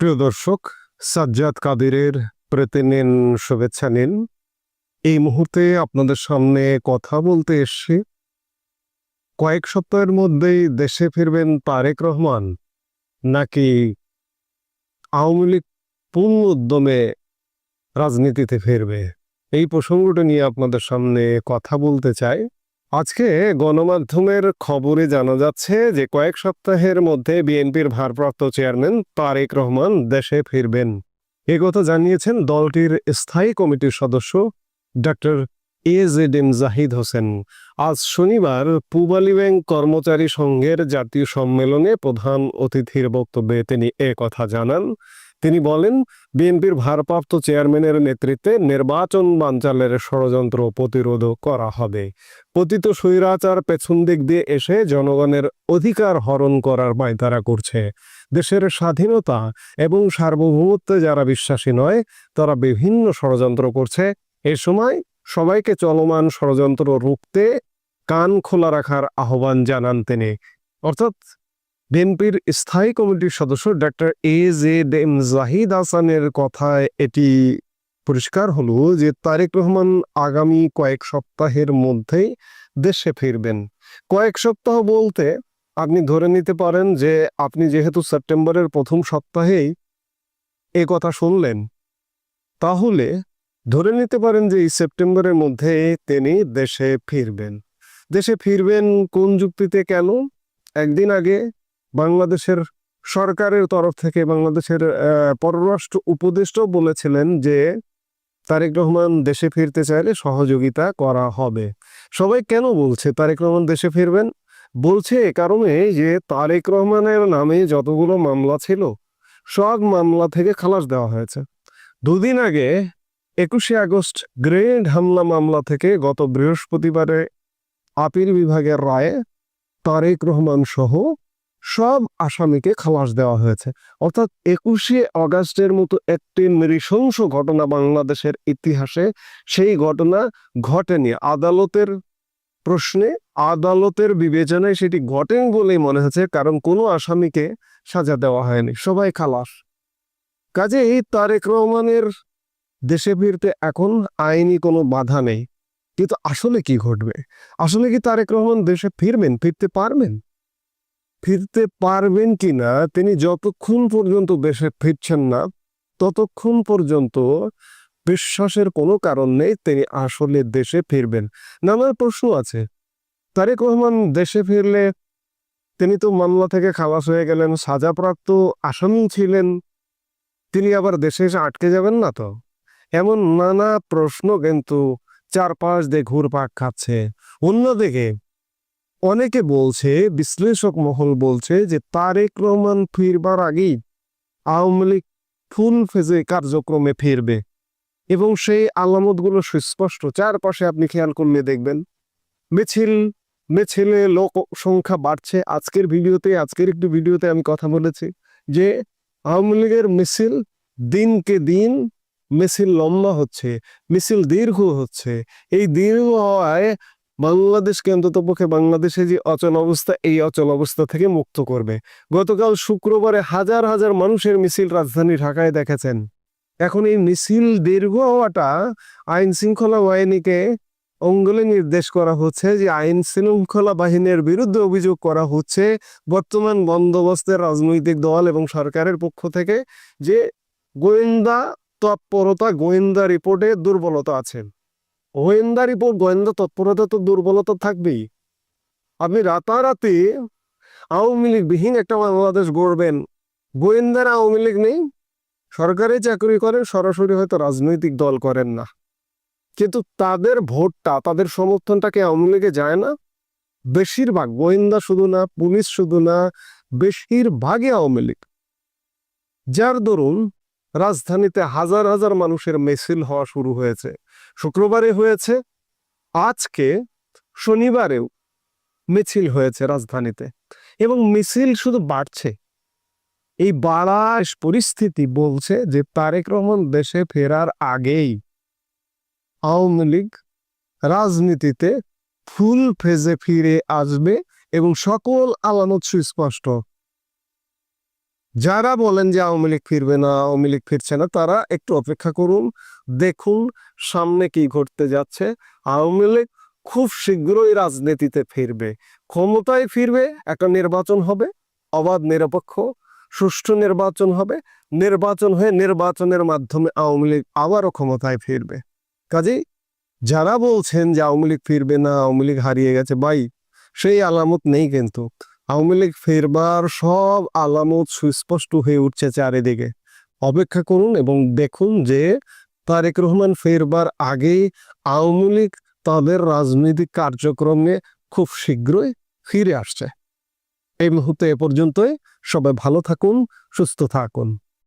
প্রিয় দর্শক, সাজ্জাদ কাদিরের প্রতি নিন শুভেচ্ছা নিন। এই মুহূর্তে আপনাদের সামনে কথা বলতে এসছি। কয়েক সপ্তাহের মধ্যেই দেশে ফিরবেন তারেক রহমান, নাকি আওয়ামী লীগ পূর্ণ উদ্যমে রাজনীতিতে ফিরবে? এই প্রসঙ্গটা নিয়ে আপনাদের সামনে কথা বলতে চাই। আজকে গণমাধ্যমের খবরে জানা যাচ্ছে যে কয়েক সপ্তাহের মধ্যে বিএনপির ভারপ্রাপ্ত চেয়ারম্যান তারেক রহমান দেশে ফিরবেন। এ কথা জানিয়েছেন দলটির স্থায়ী কমিটির সদস্য doctor A Z M Zahid Hossain. আজ শনিবার পূবালী ব্যাংক কর্মচারী সংঘের জাতীয় সম্মেলনে প্রধান অতিথির বক্তব্যে তিনি কথা জানান। তিনি বলেন, বিএনপির ভারপ্রাপ্ত চেয়ারম্যানের নেতৃত্বে নির্বাচন বানচালের ষড়যন্ত্র প্রতিরোধ করা হবে। পতিত স্বৈরাচার পেছন দিক দিয়ে এসে জনগণের অধিকার হরণ করার পায়তারা করছে। দেশের স্বাধীনতা এবং সার্বভৌমত্বে যারা বিশ্বাসী নয়, তারা বিভিন্ন ষড়যন্ত্র করছে। এ সময় সবাইকে চলমান ষড়যন্ত্র রুখতে কান খোলা রাখার আহ্বান জানান তিনি। অর্থাৎ বিএনপির স্থায়ী কমিটির সদস্য doctor A Z M Zahid হাসানের কথায় এটি পরিষ্কার হলো যে তারেক রহমান আগামী কয়েক সপ্তাহের মধ্যেই দেশে ফিরবেন। কয়েক সপ্তাহ বলতে আপনি ধরে নিতে পারেন যে আপনি যেহেতু সেপ্টেম্বরের প্রথম সপ্তাহেই এ কথা শুনলেন, তাহলে ধরে নিতে পারেন যে এই সেপ্টেম্বরের মধ্যে তিনি দেশে ফিরবেন। দেশে ফিরবেন কোন যুক্তিতে কেন? একদিন আগে বাংলাদেশের সরকারের তরফ থেকে বাংলাদেশের পররাষ্ট্র উপদেষ্টাও বলেছিলেন যে তারেক রহমান দেশে ফিরতে চাইলে সহযোগিতা করা হবে। সবাই কেন বলছে তারেক রহমান দেশে ফিরবেন? বলছে এ কারণে যে তারেক রহমানের নামে যতগুলো মামলা ছিল, সব মামলা থেকে খালাস দেওয়া হয়েছে। দুদিন আগে একুশে আগস্ট গ্রেড হামলা মামলা থেকে গত বৃহস্পতিবারে আপিল বিভাগের রায়ে তারেক রহমান সহ সব আসামিকে খালাস দেওয়া হয়েছে। অর্থাৎ একুশে অগাস্টের মতো একটি নৃশংস ঘটনা বাংলাদেশের ইতিহাসে সেই ঘটনা ঘটেনি। আদালতের প্রশ্নে, আদালতের বিবেচনায় সেটি ঘটেন বলেই মনে হচ্ছে, কারণ কোনো আসামিকে সাজা দেওয়া হয়নি, সবাই খালাস। কাজে এই তারেক রহমানের দেশে ফিরতে এখন আইনি কোনো বাধা নেই। কিন্তু আসলে কি ঘটবে? আসলে কি তারেক রহমান দেশে ফিরবেন, ফিরতে পারবেন? ফিরতে পারবেন কিনা তিনি যতক্ষণ পর্যন্ত দেশে ফিরছেন না, ততক্ষণ পর্যন্ত বিশ্বাসের কোনো কারণ নেই তিনি আসলে দেশে ফিরবেন। নানান প্রশ্ন আছে, তারেক রহমান দেশে ফিরলে তিনি তো মামলা থেকে খালাস হয়ে গেলেন, সাজাপ্রাপ্ত আসামি ছিলেন, তিনি আবার দেশে এসে আটকে যাবেন না তো? এমন নানা প্রশ্ন কিন্তু চারপাশ দিয়ে ঘুরপাক খাচ্ছে। অন্যদিকে অনেকে বলছে, বিশ্লেষক মহল বলছে যে তারেক রহমান ফিরবার আগেই আওয়ামী লীগ ফুল ফেজে কার্যক্রমে ফিরবে এবং সেই আলামতগুলো সুস্পষ্ট। চারপাশে আপনি খেয়াল করলে দেখবেন, মিছিল, মিছিলে লোক সংখ্যা বাড়ছে। আজকের ভিডিওতে, আজকের একটি ভিডিওতে আমি কথা বলেছি যে আওয়ামী লীগের মিছিল দিনকে দিন, মিছিল লম্বা হচ্ছে, মিছিল দীর্ঘ হচ্ছে। এই দীর্ঘ হওয়ায় বাংলাদেশকে অন্তত পক্ষে বাংলাদেশে যে অচল অবস্থা, এই অচল অবস্থা থেকে মুক্ত করবে? গতকাল শুক্রবারে হাজার হাজার মানুষের মিছিল রাজধানী ঢাকায় দেখেছেন। এখন এই মিছিল দীর্ঘ হওয়াটা আইন শৃঙ্খলা বাহিনীকে অঙ্গলে নির্দেশ করা হচ্ছে যে আইন শৃঙ্খলা বাহিনীর বিরুদ্ধে অভিযোগ করা হচ্ছে, বর্তমান বন্দোবস্তের রাজনৈতিক দল এবং সরকারের পক্ষ থেকে যে গোয়েন্দা তৎপরতা, গোয়েন্দা রিপোর্টে দুর্বলতা আছে। গোয়েন্দা রিপোর্ট গোয়েন্দা তৎপরতা তো দুর্বলতা থাকবেই। আপনি রাতারাতি আওয়ামী লীগ বিহীন একটা বাংলাদেশ গড়বেন। গোয়েন্দারা আওয়ামী লীগ নেই, সরকারি চাকরি করেন, সরাসরি হয়তো রাজনৈতিক দল করেন না। কিন্তু তাদের ভোটটা, তাদের সমর্থনটাকে আওয়ামী লীগে যায় না? বেশিরভাগ গোয়েন্দা শুধু না, পুলিশ শুধু না, বেশিরভাগই আওয়ামী লীগ। যার দরুন রাজধানীতে হাজার হাজার মানুষের মিছিল হওয়া শুরু হয়েছে। শুক্রবারে হয়েছে, আজকে শনিবারেও মিছিল হয়েছে রাজধানীতে। এবং মিছিল শুধু বাড়ছে। এই বাড়া পরিস্থিতি বলছে যে তারেক রহমান দেশে ফেরার আগেই আওয়ামী লীগ রাজনীতিতে ফুল ফেজে ফিরে আসবে এবং সকল আলামত সুস্পষ্ট যারা বলেন যে আওয়ামী লীগ ফিরবে না, আওয়ামী লীগ ফিরছে না, তারা একটু অপেক্ষা করুন। দেখুন সামনে কি ঘটতে যাচ্ছে। আওয়ামী লীগ খুব শীঘ্রই রাজনীতিতে ফিরবে। ক্ষমতায় ফিরবে, একটা নির্বাচন হবে, অবাধ নিরপেক্ষ, সুষ্ঠু নির্বাচন হবে। নির্বাচন হয়ে নির্বাচনের মাধ্যমে আওয়ামী লীগ আবারও ক্ষমতায় ফিরবে। কাজেই যারা বলছেন যে আওয়ামী লীগ ফিরবে না, আওয়ামী লীগ হারিয়ে গেছে, ভাই, সেই আলামত নেই কিন্তু। আওয়ামী লীগ ফেরবার সব আলামত সুস্পষ্ট হয়ে উঠছে চারিদিকে। অপেক্ষা করুন এবং দেখুন যে তারেক রহমান ফেরবার আগেই আওয়ামী লীগ তাদের রাজনৈতিক কার্যক্রমে খুব শীঘ্রই ফিরে আসছে। এই মুহূর্তে এ পর্যন্তই। সবাই ভালো থাকুন, সুস্থ থাকুন।